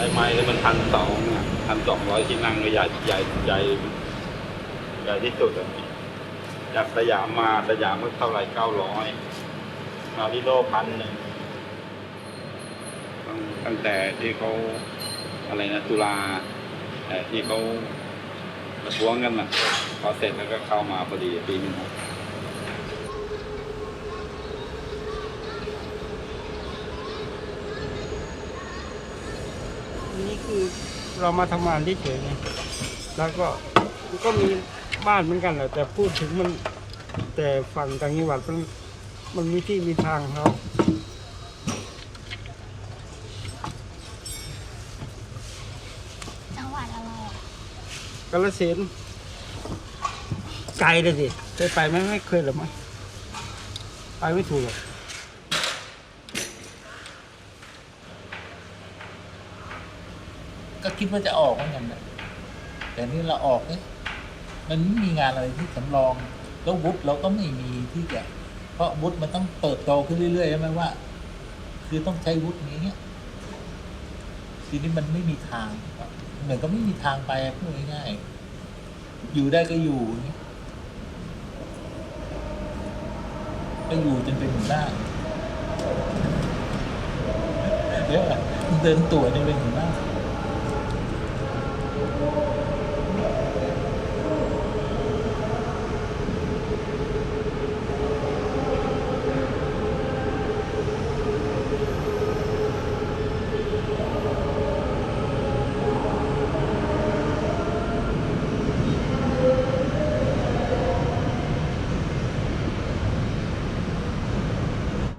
ได้ไม้แล้วมันพันสองพันสองร้อยที่นั่งเลยใหญ่ใหญ่ใหญ่ใหญ่ที่สุดจากสยามมาสยามก็เท่าไหร่เก้าร้อยมาริโลพันหนึ่งตั้งตั้งแต่ที่เขาอะไรนะตุลาแต่ที่เขาประท้วงกันนะพอเสร็จแล้วก็เข้ามาพอดีปีหนึ่ง นนี้คือเรามาทำงานเฉยๆไงแล้วก็มันก็มีบ้านเหมือนกันแหละแต่พูดถึงมัน แต่ฝั่งต่างจังหวัดมันมันมีที่มีทางเขาจังหวัดอะไรอะกาลสินธุ์ไกลเลยสิเคยไปไหมไม่เคยหรอกมั้งไปไม่ถูกหรอก ก็คิดว่าจะออกเหมือนกันนะแต่นี่เราออกเนี่ยมันไม่มีงานอะไรที่สำรอง แล้ววุฒิเราก็ไม่มีที่จะ เพราะวุฒิมันต้องเติบโตขึ้นเรื่อยๆใช่ไหมว่า คือต้องใช้วุฒินี้เนี่ยทีนี้มันไม่มีทางเหมือนก็ไม่มีทางไปพูดง่ายๆอยู่ได้ก็อยู่อย่างเงี้ยก็อยู่จนเป็นหัวหน้าเดี๋ยวเดินตัวจนเป็นหัวหน้า